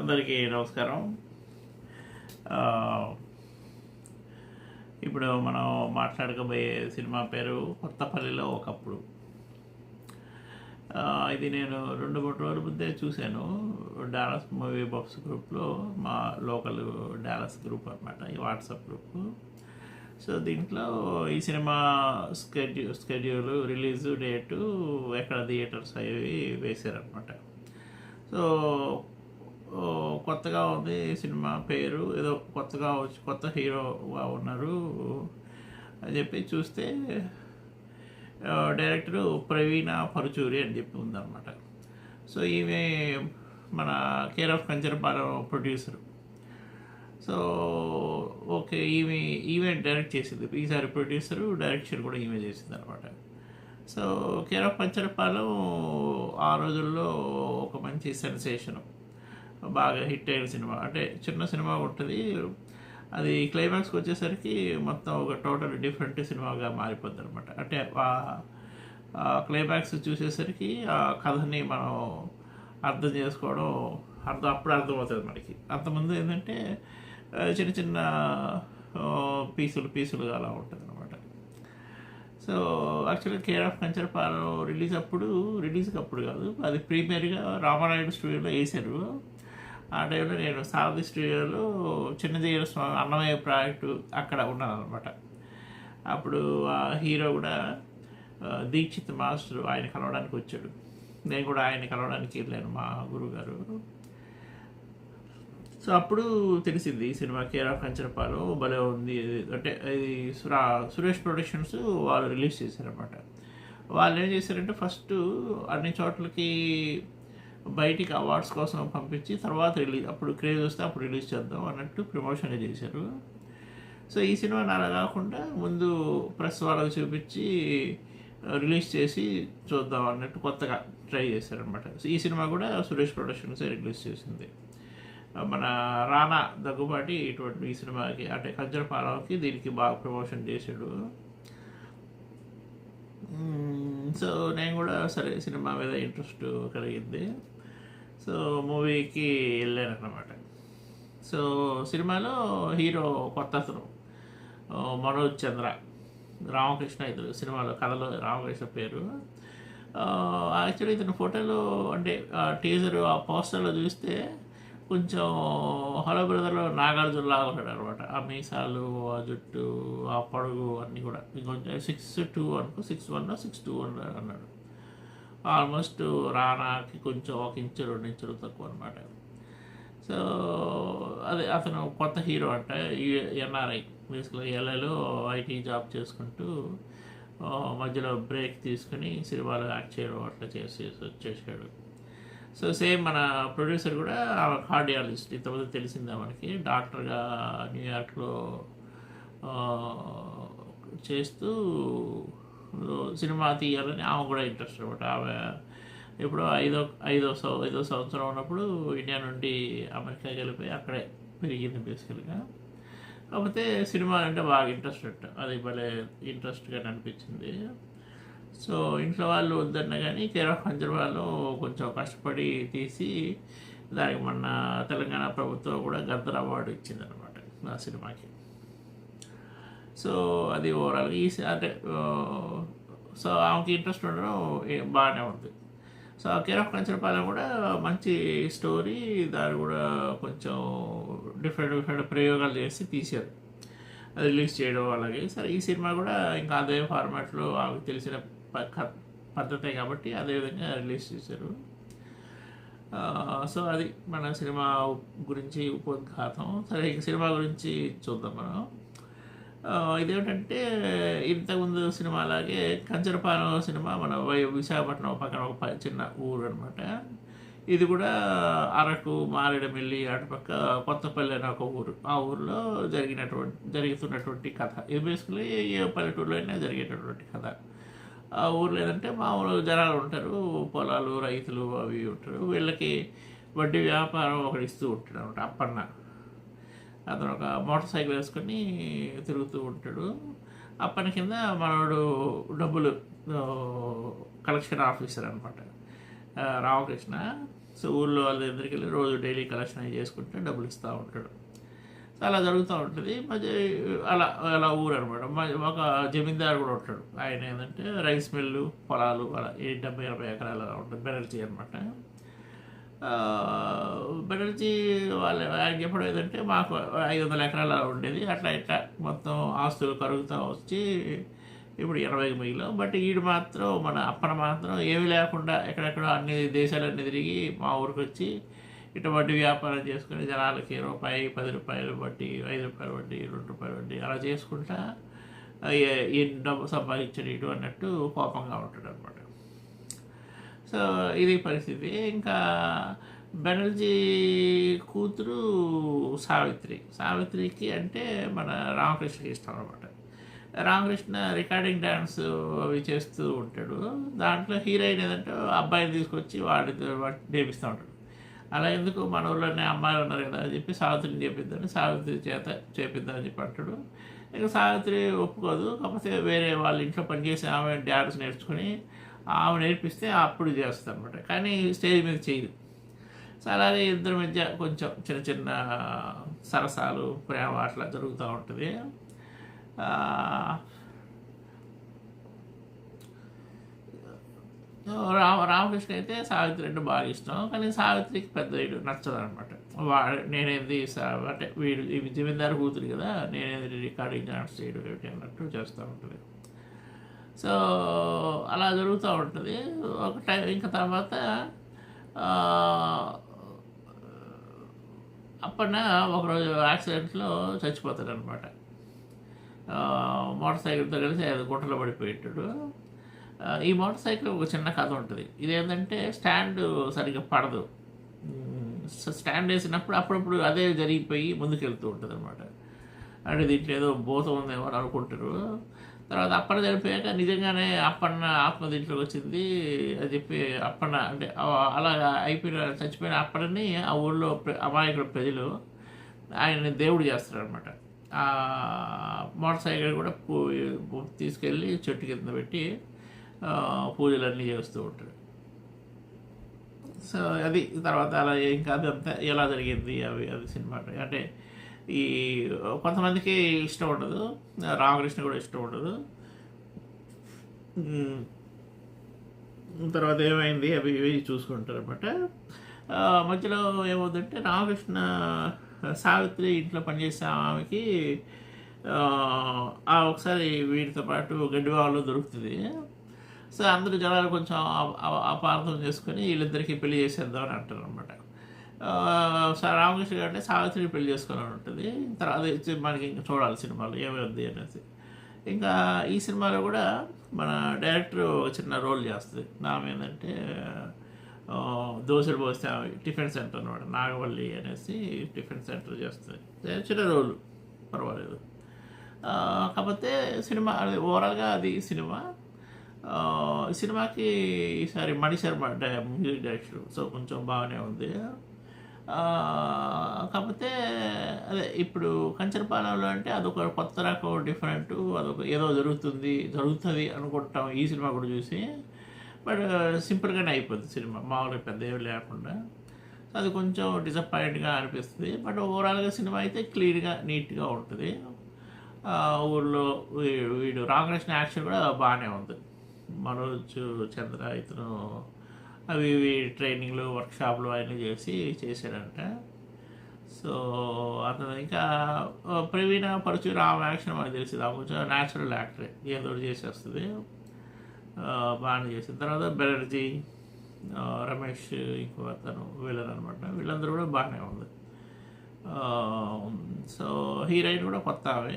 అందరికీ నమస్కారం. ఇప్పుడు మనం మాట్లాడకపోయే సినిమా పేరు కొత్తపల్లిలో ఒకప్పుడు. ఇది నేను రెండు మూడు రోజుల ముందే చూశాను. డాలస్ మూవీ బాక్స్ గ్రూప్లో మా లోకల్ డాలస్ గ్రూప్ అనమాట ఈ వాట్సాప్ గ్రూప్. సో దీంట్లో ఈ సినిమా స్కెడ్యూ స్కెడ్యూల్ రిలీజ్ డేటు ఎక్కడ థియేటర్స్ అవి వేశారనమాట సో కొత్తగా ఉంది సినిమా పేరు. ఏదో కొత్తగా వచ్చి కొత్త హీరోగా ఉన్నారు. అని చెప్పి చూస్తే డైరెక్టర్ డైరెక్టరు ప్రవీణ పరుచూరి అని చెప్పి ఉందన్నమాట. సో ఈమె మన care of Kancharapalem producer. So okay ఈమె ఈమె డైరెక్ట్ చేసింది. ఈసారి ప్రొడ్యూసరు డైరెక్షన్ కూడా ఈమె చేసింది అనమాట సో కేర్ ఆఫ్ పంచరపాలెం ఆ రోజుల్లో ఒక మంచి సెన్సేషను. బాగా హిట్ అయిన సినిమా. అంటే చిన్న సినిమా ఉంటుంది. అది క్లైమాక్స్కి వచ్చేసరికి మొత్తం ఒక టోటల్ డిఫరెంట్ సినిమాగా మారిపోద్ది అనమాట అంటే ఆ- క్లైమాక్స్ చూసేసరికి ఆ కథని మనం అర్థం చేసుకోవడం అర్థం అప్పుడు అర్థమవుతుంది మనకి. అంతకుముందు ఏంటంటే చిన్న చిన్న పీసులు పీసులుగా అలా ఉంటుంది అనమాట సో యాక్చువల్గా కేర్ ఆఫ్ కంచరపాలెం రిలీజ్ అప్పుడు రిలీజ్కి అప్పుడు కాదు అది ప్రీమియర్గా రామానాయుడు స్టూడియోలో వేశారు ఆ టైంలో నేను సారథి స్టూడియోలో చిన్నజీర స్వామి అన్నమయ్య ప్రాజెక్టు అక్కడ ఉన్నాను అనమాట అప్పుడు ఆ హీరో కూడా దీక్షిత్ మాస్టర్ ఆయన కలవడానికి వచ్చాడు. నేను కూడా ఆయన కలవడానికి వెళ్ళాను మా గురుగారు. సో అప్పుడు తెలిసింది ఈ సినిమా కేరా కంచరపాలు భలే ఉంది. అంటే ఇది సురా సురేష్ ప్రొడక్షన్స్ వాళ్ళు రిలీజ్ చేశారనమాట వాళ్ళు ఏం చేశారంటే ఫస్ట్ అన్ని చోట్లకి బయటికి అవార్డ్స్ కోసం పంపించి తర్వాత రిలీజ్ అప్పుడు క్రేజ్ వస్తే అప్పుడు రిలీజ్ చేద్దాం అన్నట్టు ప్రమోషన్ చేశారు. సో ఈ సినిమా అలా కాకుండా ముందు ప్రెస్ వాళ్ళకి చూపించి uh, రిలీజ్ చేసి చూద్దాం అన్నట్టు కొత్తగా ట్రై చేశారనమాట సో ఈ సినిమా కూడా సురేష్ ప్రొడక్షన్స్ రిలీజ్ చేసింది. Uh, మన రానా దగ్గుబాటి ఇటువంటి ఈ సినిమాకి అంటే కంచరపాలెంకి దీనికి బాగా ప్రమోషన్ చేశాడు. Mm, సో నేను కూడా సరే సినిమా మీద ఇంట్రెస్ట్ కలిగింది. సో మూవీకి వెళ్ళాను అనమాట సో సినిమాలో హీరో కొత్త అతను మనోజ్ చంద్ర రామకృష్ణ ఇతను సినిమాలో కథలో రామకృష్ణ పేరు. యాక్చువల్లీ ఇతను ఫోటోలో అంటే టీజర్ ఆ పోస్టర్లో చూస్తే కొంచెం హలో బ్రదర్లో నాగార్జున లాగా ఉన్నాడు అనమాట ఆ మీసాలు ఆ జుట్టు ఆ పొడుగు అన్నీ కూడా. ఇంకొంచెం సిక్స్ టూ అనుకో six one six two one అన్నాడు. ఆల్మోస్ట్ రానాకి కొంచెం ఒక ఇంచు రెండు ఇంచులు తక్కువ అనమాట సో అదే అతను కొత్త హీరో అంట ఎన్ఆర్ఐ బేసిక్గా ఎల్ఐలో ఐటీ జాబ్ చేసుకుంటూ మధ్యలో బ్రేక్ తీసుకుని సినిమాలో యాక్ట్ చేయడం అట్లా చేసి వచ్చేసాడు. సో సేమ్ మన ప్రొడ్యూసర్ కూడా కార్డియాలజిస్ట్ ఇంతవరకు తెలిసిందే మనకి డాక్టర్గా న్యూయార్క్లో చేస్తూ సినిమా తీయాలని ఆమె కూడా ఇంట్రెస్ట్ అనమాట. ఆమె ఇప్పుడు ఐదో ఐదో సం ఐదో సంవత్సరం ఉన్నప్పుడు ఇండియా నుండి అమెరికా వెళ్ళిపోయి అక్కడే పెరిగింది బేసికల్గా కాకపోతే సినిమా అంటే బాగా ఇంట్రెస్ట్ అంట. అది భలే ఇంట్రెస్ట్గా అనిపించింది. సో ఇంట్లో వాళ్ళు వద్దన్న కానీ కేరళ ఆఫ్ వాళ్ళు కొంచెం కష్టపడి తీసి దానికి మన తెలంగాణ ప్రభుత్వం కూడా గద్దర్ అవార్డు ఇచ్చిందనమాట ఆ సినిమాకి. సో అది ఓవరాల్గా ఈ అంటే సో ఆమెకి ఇంట్రెస్ట్ ఉండడం బాగానే ఉంది. సో కేర్ ఆఫ్ కంచరపాలెం కూడా మంచి స్టోరీ దాన్ని కూడా కొంచెం డిఫరెంట్ డిఫరెంట్ ప్రయోగాలు చేసి తీశారు. అది రిలీజ్ చేయడం అలాగే. సరే ఈ సినిమా కూడా ఇంకా అదే ఫార్మాట్లో ఆమెకు తెలిసిన ప- పద్ధతే కాబట్టి అదే విధంగా రిలీజ్ చేశారు. సో అది మన సినిమా గురించి ఉపోద్ఘాతం. సరే ఇంక సినిమా గురించి చూద్దాం మనం. ఇదేమిటంటే ఇంతకుముందు సినిమా అలాగే కంచరపాలెం సినిమా మన వై- విశాఖపట్నం పక్కన ఒక చిన్న ఊరు అనమాట ఇది కూడా అరకు మారేడుమిల్లి అటుపక్క కొత్తపల్లి అనే ఒక ఊరు. ఆ ఊరిలో జరిగినటువంటి జరుగుతున్నటువంటి కథ. ఇది బేసికలీ ఏ పల్లెటూరులో అయినా జరిగేటటువంటి కథ. ఆ ఊర్లో ఏంటంటే మామూలు జనాలు ఉంటారు పొలాలు రైతులు అవి ఉంటారు. వీళ్ళకి వడ్డీ వ్యాపారం ఒకటి ఇస్తూ ఉంటాడు అనమాట అప్పన్న అతను ఒక మోటార్ సైకిల్ వేసుకొని తిరుగుతూ ఉంటాడు. అప్పని కింద మనోడు డబ్బులు కలెక్షన్ ఆఫీసర్ అనమాట రామకృష్ణ. సో ఊళ్ళో వాళ్ళ దగ్గరికి వెళ్ళి రోజు డైలీ కలెక్షన్ అవి చేసుకుంటే డబ్బులు ఇస్తూ ఉంటాడు. సో అలా జరుగుతూ ఉంటుంది. మధ్య అలా అలా ఊరు అనమాట ఒక జమీందారు కూడా ఉంటాడు. ఆయన ఏంటంటే రైస్ మిల్లు పొలాలు అలా ఏ డెబ్బై ఎనభై ఎకరాలు అలా ఉంటుంది బెనర్జీ అనమాట బెనర్జీ వాళ్ళు ఆయన చెప్పడం ఏంటంటే మాకు ఐదు వందల ఎకరాలు ఉండేది. అట్లా ఇట్లా మొత్తం ఆస్తులు కరుగుతూ వచ్చి ఇప్పుడు ఇరవై మిగిలిన బట్ ఈడు మాత్రం మన అప్పన మాత్రం ఏమీ లేకుండా ఎక్కడెక్కడ అన్ని దేశాలన్నీ తిరిగి మా ఊరికి వచ్చి ఇటువంటి వ్యాపారం చేసుకుని జనాలకి రూపాయి పది రూపాయలు బట్టి ఐదు రూపాయలు వడ్డీ రెండు రూపాయలు వడ్డీ అలా చేసుకుంటా ఈ డబ్బు సంపాదించడం ఇటు అన్నట్టు కోపంగా ఉంటాడు అనమాట సో ఇది పరిస్థితి. ఇంకా బెనర్జీ కూతురు సావిత్రి. సావిత్రికి అంటే మన రామకృష్ణకి ఇష్టం అనమాట రామకృష్ణ రికార్డింగ్ డ్యాన్స్ అవి చేస్తూ ఉంటాడు. దాంట్లో హీరోయిన్ ఏదంటే అబ్బాయిని తీసుకొచ్చి వాడితో నేపిస్తూ ఉంటాడు. అలా ఎందుకు మన ఊళ్ళోనే అమ్మాయిలు ఉన్నారు కదా అని చెప్పి సావిత్రిని చేపిద్దని సావిత్రి చేత చేపిద్దామని చెప్పి అంటాడు. ఇక సావిత్రి ఒప్పుకోదు. కాకపోతే వేరే వాళ్ళ ఇంట్లో పనిచేసి ఆమె డ్యాన్స్ నేర్చుకుని ఆమె నేర్పిస్తే అప్పుడు చేస్తుంది అనమాట కానీ స్టేజ్ మీద చేయదు. సో అలాగే ఇద్దరి మధ్య కొంచెం చిన్న చిన్న సరసాలు ప్రేమ అట్లా జరుగుతూ ఉంటుంది. రామ రామకృష్ణ అయితే సావిత్రి అంటే బాగా ఇష్టం. కానీ సావిత్రికి పెద్ద వీడు నచ్చదు అనమాట వాడు నేనేది అంటే వీడు జమీందారు కూతురు కదా నేనేది రికార్డింగ్ డాన్స్ చేయడం ఏమిటి అన్నట్టు చేస్తూ ఉంటుంది. సో అలా జరుగుతూ ఉంటుంది. ఒక టైం ఇంకా తర్వాత ఆ, ఒకరోజు యాక్సిడెంట్లో చచ్చిపోతాడు అనమాట మోటార్ సైకిల్తో కలిసి అది గుంటలో పడిపోయేటాడు. ఈ మోటార్ సైకిల్ ఒక చిన్న కథ ఉంటుంది. ఇదేంటంటే స్టాండ్ సరిగ్గా పడదు. స్టాండ్ వేసినప్పుడు అప్పుడప్పుడు అదే జరిగిపోయి ముందుకెళ్తూ ఉంటుంది అనమాట అంటే దీంట్లో ఏదో భూతం ఉందేమో అని అనుకుంటారు. తర్వాత అప్పన చనిపోయాక నిజంగానే అప్పన్న ఆత్మ దీంట్లోకి వచ్చింది. అని చెప్పి అప్పన్న అంటే అలా అయిపోయిన చచ్చిపోయిన అప్పన్నని ఆ ఊళ్ళో అమాయకుల ప్రజలు ఆయన దేవుడు చేస్తారనమాట ఆ మోటార్ సైకిల్ కూడా పూ తీసుకెళ్ళి చెట్టు కింద పెట్టి పూజలన్నీ చేస్తూ ఉంటారు. సో అది తర్వాత అలా ఇంకా అదంతా ఎలా జరిగింది అవి అది సినిమా అంటే ఈ కొంతమందికి ఇష్టం ఉండదు. రామకృష్ణ కూడా ఇష్టం ఉండదు. తర్వాత ఏమైంది? అవి ఇవి చూసుకుంటారు అనమాట మధ్యలో ఏమవుతుందంటే రామకృష్ణ సావిత్రి ఇంట్లో పనిచేసే ఆమెకి ఆ, ఒకసారి వీటితో పాటు గడ్డివాళ్ళు దొరుకుతుంది. సో అందరూ జనాలు కొంచెం అపార్థం చేసుకొని వీళ్ళిద్దరికీ పెళ్ళి చేసేద్దామని అంటారు అనమాట రామకృష్ణ గారు అంటే సావిత్రిని పెళ్ళి చేసుకోవాలని ఉంటుంది. తర్వాత వచ్చి మనకి ఇంకా చూడాలి సినిమాలు ఏమైంది అనేసి. ఇంకా ఈ సినిమాలో కూడా మన డైరెక్టర్ చిన్న రోల్ చేస్తుంది. నామ ఏంటంటే దోశలు పోస్తే టిఫిన్ సెంటర్ అనమాట నాగవల్లి అనేసి టిఫిన్ సెంటర్ చేస్తుంది. చిన్న రోలు పర్వాలేదు. కాకపోతే సినిమా అది ఓవరాల్గా అది సినిమా. ఈ సినిమాకి ఈసారి మణి శర్మ డై- మ్యూజిక్ డైరెక్టర్ సో కొంచెం బాగానే ఉంది. కాకపోతే అదే ఇప్పుడు కంచరపాలెంలో అంటే అదొక కొత్త రకం డిఫరెంట్ అదొక ఏదో జరుగుతుంది జరుగుతుంది అనుకుంటాం. ఈ సినిమా కూడా చూసి బట్ సింపుల్గానే అయిపోద్ది సినిమా. మామూలుగా పెద్ద ఏమి లేకుండా. అది కొంచెం డిసప్పాయింట్గా అనిపిస్తుంది. బట్ ఓవరాల్గా సినిమా అయితే క్లీన్గా నీట్గా ఉంటుంది. ఊళ్ళో వీడు రామకృష్ణ యాక్షన్ కూడా బాగానే ఉంది. మనోజ్ చంద్ర ఇతను అవి ఇవి ట్రైనింగ్లు వర్క్షాప్లు అవన్నీ చేసి చేశారంట. సో అతను ఇంకా ప్రవీణ పరచు రామ యాక్షన్ మనకు తెలిసింది ఆ కొంచెం న్యాచురల్ యాక్టరే ఏదో చేసేస్తుంది బాగానే చేసిన తర్వాత బెనర్జీ రమేష్ ఇంకో అతను వీళ్ళని అనమాట వీళ్ళందరూ కూడా బాగానే ఉంది. సో హీరోయిన్ కూడా కొత్త ఆమె.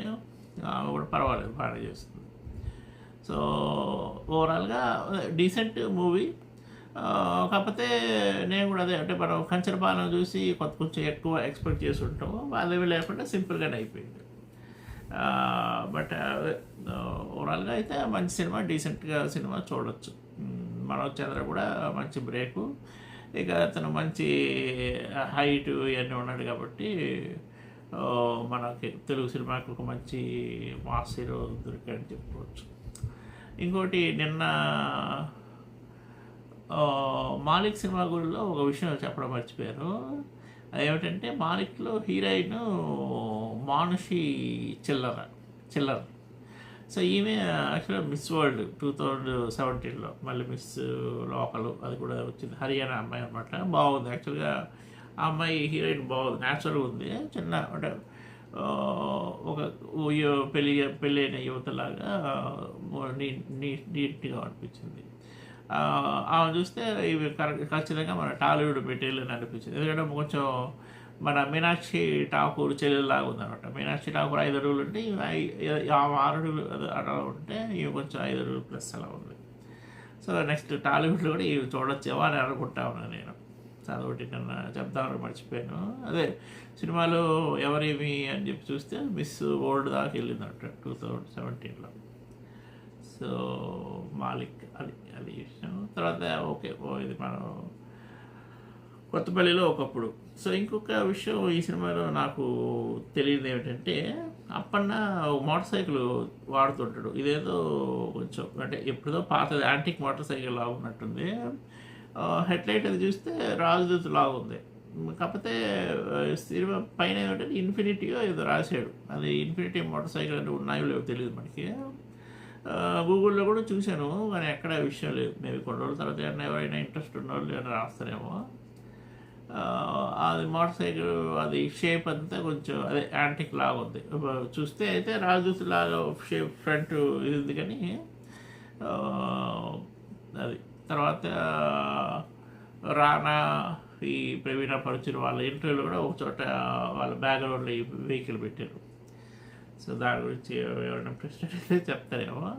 ఆమె కూడా పర్వాలేదు బాగానే చేస్తుంది. సో ఓవరాల్గా డీసెంట్ మూవీ కాకపోతే నేను కూడా అదే అంటే మనం కంచరపాలెం చూసి కొత్త కొంచెం ఎక్కువ ఎక్స్పెక్ట్ చేసి ఉంటాము అదేమీ లేకుండా సింపుల్గానే అయిపోయింది. బట్ ఓవరాల్గా అయితే మంచి సినిమా డీసెంట్గా సినిమా చూడొచ్చు. మనోజ్ చంద్ర కూడా మంచి బ్రేకు. ఇక అతను మంచి హైట్ ఇవన్నీ ఉన్నాడు కాబట్టి మనకి తెలుగు సినిమాకి ఒక మంచి మాస్ హీరో దొరికాడని చెప్పుకోవచ్చు. ఇంకోటి నిన్న మాలిక్ సినిమా గుడిలో ఒక విషయం చెప్పడం మర్చిపోయారు అదేమిటంటే మాలిక్లో హీరోయిన్ మానుషి చిల్లర చిల్లర. సో ఈమె యాక్చువల్గా మిస్ వరల్డ్ టూ థౌజండ్ సెవెంటీన్లో మళ్ళీ మిస్ లోకల్ అది కూడా వచ్చింది. హర్యానా అమ్మాయి అనమాట బాగుంది. యాక్చువల్గా ఆ అమ్మాయి హీరోయిన్ బాగుంది. న్యాచురల్ ఉంది. చిన్న అంటే ఒక పెళ్ళి పెళ్ళైన యువతలాగా నీ నీట్గా అనిపించింది. ఆమె చూస్తే ఇవి ఖచ్చితంగా మన టాలీవుడ్ మెటీరియల్ అనిపించింది. ఎందుకంటే కొంచెం మన మీనాక్షి ఠాకూర్ చెల్లెలాగా ఉందన్నమాట. మీనాక్షి ఠాకూర్ ఐదు అడుగులు ఉంటే ఆమె ఆరు అడుగులు అలా ఉంటే ఇవి కొంచెం ఐదు అడుగులు ప్లస్ అలా ఉంది. సో నెక్స్ట్ టాలీవుడ్లో కూడా ఇవి చూడొచ్చేవా అని అనుకుంటా ఉన్నాను నేను. చదవటి అదొకటి చెప్దామని మర్చిపోయాను. అదే సినిమాలో ఎవరేమి అని చెప్పి చూస్తే మిస్ వరల్డ్ దాకా వెళ్ళిందంట టూ థౌజండ్ సెవెంటీన్లో. సో మాలిక్ అది అది విషయం తర్వాత ఓకే ఓ ఇది మనం కొత్తపల్లిలో ఒకప్పుడు. సో ఇంకొక విషయం ఈ సినిమాలో నాకు తెలియదు ఏమిటంటే అప్పన్న మోటార్ సైకిల్ వాడుతుంటాడు. ఇదేదో కొంచెం అంటే ఎప్పుడో పాతది యాంటిక్ మోటార్ సైకిల్ లాగా ఉన్నట్టుంది. హెడ్ లైట్ అది చూస్తే రాజదూత్ లాగా ఉంది. కాకపోతే సినిమా పైన ఏమిటంటే ఇన్ఫినిటీయో ఏదో రాశాడు. అది ఇన్ఫినిటీ మోటార్ సైకిల్ అంటే ఉన్నాయో లేవో తెలియదు మనకి. గూగుల్లో కూడా చూశాను కానీ ఎక్కడ విషయం లేదు. మేబీ కొన్ని రోజుల తర్వాత ఏమైనా ఎవరైనా ఇంట్రెస్ట్ ఉన్న వాళ్ళు ఏమైనా రాస్తారేమో. అది మోటార్ సైకిల్ అది షేప్ అంతా కొంచెం అదే యాంటిక్ లాగా ఉంది. చూస్తే అయితే రాజదూత్ లాగా షేప్ ఫ్రంట్ ఇది ఉంది కానీ అది. తర్వాత రానా ఈ ప్రవీణ పరిచిన వాళ్ళ ఇంటర్వ్యూలో కూడా ఒక చోట వాళ్ళ బ్యాక్గ్రౌండ్లో ఈ వెహికల్ పెట్టారు. సో దాని గురించి ఎవరైనా ప్రశ్న చెప్తారేమో.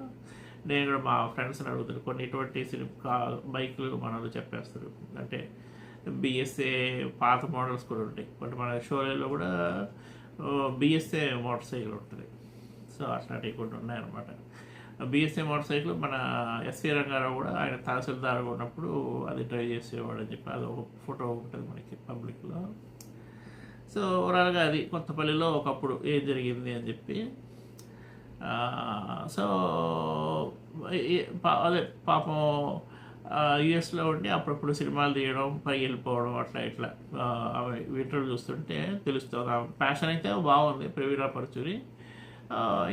నేను కూడా మా ఫ్రెండ్స్ని అడుగుతాను. కొన్ని ఇటువంటి సినిమా కా బైకులు మనలో చెప్పేస్తారు. అంటే బిఎస్ఏ పాత మోడల్స్ కూడా ఉంటాయి. బట్ మన షోలలో కూడా బిఎస్ఏ మోటార్ సైకిల్ ఉంటుంది. సో అట్లాంటివి కూడా ఉన్నాయన్నమాట. బిఎస్ఏ మోటార్ సైకిల్ మన ఎస్వి రంగారావు కూడా ఆయన తహసీల్దారుగా ఉన్నప్పుడు అది డ్రైవ్ చేసేవాడు అని చెప్పి అది ఒక ఫోటో ఉంటుంది మనకి పబ్లిక్లో సో ఓవరాల్గా అది కొత్తపల్లిలో ఒకప్పుడు ఏం జరిగింది అని చెప్పి సో అదే పాపం యుఎస్లో ఉండి అప్పుడప్పుడు సినిమాలు తీయడం పై వెళ్ళిపోవడం అట్లా ఇట్లా అవి వీటిలో చూస్తుంటే తెలుస్తుంది. ప్యాషన్ అయితే బాగుంది ప్రవీణ పరచురి.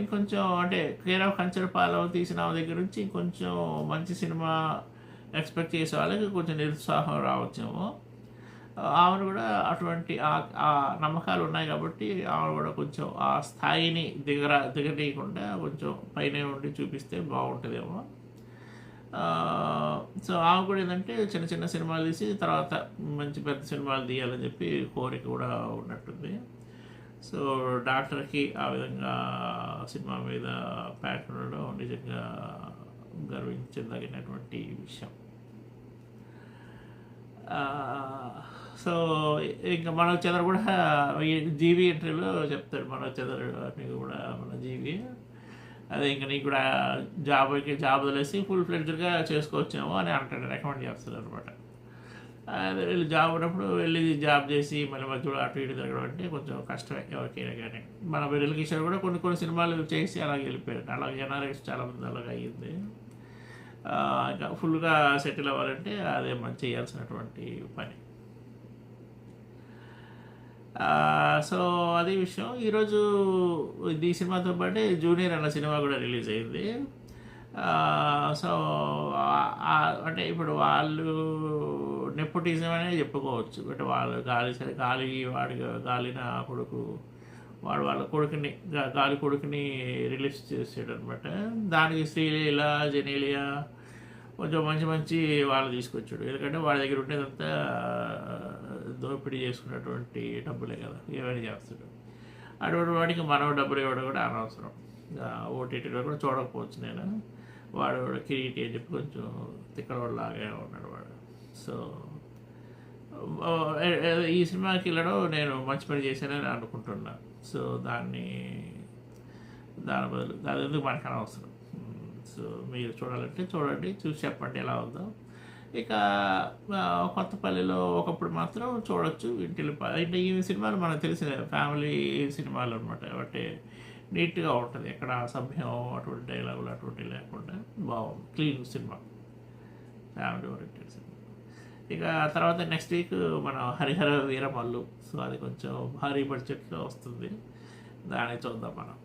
ఇంకొంచెం అంటే కేర్ ఆఫ్ కంచరపాలెం తీసిన ఆమె దగ్గర నుంచి ఇంకొంచెం మంచి సినిమా ఎక్స్పెక్ట్ చేసే వాళ్ళకి కొంచెం నిరుత్సాహం రావచ్చేమో. ఆమెను కూడా అటువంటి ఆ- నమ్మకాలు ఉన్నాయి కాబట్టి ఆమె కూడా కొంచెం ఆ స్థాయిని దిగర దిగనీయకుండా కొంచెం పైన ఉండి చూపిస్తే బాగుంటుందేమో. సో ఆమె కూడా ఏంటంటే చిన్న చిన్న సినిమాలు తీసి తర్వాత మంచి పెద్ద సినిమాలు తీయాలని చెప్పి కోరిక కూడా ఉన్నట్టుంది. సో డాక్టర్కి ఆ విధంగా సినిమా మీద ప్యాషన్ ఉండడం నిజంగా గర్వించదగినటువంటి విషయం. సో ఇంకా మనోజ్ చంద్ర కూడా ఈ జీవి ఇంటర్వ్యూలో చెప్తాడు మనోజ్ చంద్ర నీకు కూడా మన జీవి. అదే ఇంకా నీకు కూడా జాబ్కి జాబ్ వదిలేసి ఫుల్ ఫ్లెడ్జ్గా చేసుకోవచ్చేమో అని అంటాడు రికమెండ్ చేస్తాడు అనమాట. అదే వెళ్ళి జాబ్ ఉన్నప్పుడు వెళ్ళి జాబ్ చేసి మళ్ళీ మధ్యలో అటు ఇటు తిరగడం అంటే కొంచెం కష్టమే ఎవరికైనా కానీ. మన వెన్నెల కిషోర్ కూడా కొన్ని కొన్ని సినిమాలు చేసి అలాగే వెళ్ళిపోయారు అలాగే ఎన్ఆర్ఎస్ చాలామంది అలాగే అయ్యింది. ఇంకా ఫుల్గా సెటిల్ అవ్వాలంటే అదే మనం చేయాల్సినటువంటి పని. సో అదే విషయం. ఈరోజు ఈ సినిమాతో పాటే జూనియర్ అన్న సినిమా కూడా రిలీజ్ అయింది. సో అంటే ఇప్పుడు వాళ్ళు నెపోటిజం అనేది చెప్పుకోవచ్చు. అంటే వాళ్ళు గాలి సరే గాలి వాడి గాలిన కొడుకు వాడు వాళ్ళ కొడుకుని గాలి కొడుకుని రిలీజ్ చేసాడు అనమాట దానికి శ్రీలీల జనీలియా కొంచెం మంచి మంచి వాళ్ళు తీసుకొచ్చాడు. ఎందుకంటే వాళ్ళ దగ్గర ఉండేదంతా దోపిడీ చేసుకున్నటువంటి డబ్బులే కదా ఏమైనా చేస్తాడు. అటువంటి వాడికి మనం డబ్బులు ఇవ్వడం కూడా అనవసరం. ఓటీటీలో కూడా చూడకపోవచ్చు నేను. వాడు కూడా కిరీటి అని చెప్పి కొంచెం తిక్కడవాళ్ళలాగే ఉన్నాడు వాడు. సో ఈ సినిమాకి వెళ్ళడం నేను మంచి పని చేశానని అనుకుంటున్నా. సో దాన్ని దాని బదులు దాని ఎందుకు మనకు అనవసరం? సో మీరు చూడాలంటే చూడండి చూసి చెప్పండి ఎలా ఉందో. ఇక కొత్తపల్లిలో ఒకప్పుడు మాత్రం చూడొచ్చు ఇంటిలో అంటే ఈ సినిమాలు మనకు తెలిసిన ఫ్యామిలీ సినిమాలు అనమాట కాబట్టి నీట్గా ఉంటుంది ఎక్కడ అసభ్యం అటువంటి డైలాగులు అటువంటి లేకుండా. బాగుంది clean cinema family oriented cinema. ఇక తర్వాత నెక్స్ట్ వీక్ మనం హరిహర వీరమల్లు. సో అది కొంచెం భారీ బడ్జెట్లో వస్తుంది. దాన్ని చూద్దాం మనం.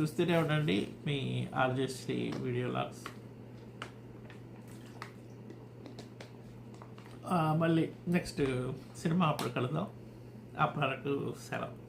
చూస్తూనే ఉండండి మీ ఆర్జెస్ట్రీ వీడియో లాగ్స్. మళ్ళీ నెక్స్ట్ సినిమా అప్పుడు కలుద్దాం. అప్పటి వరకు సెలవు.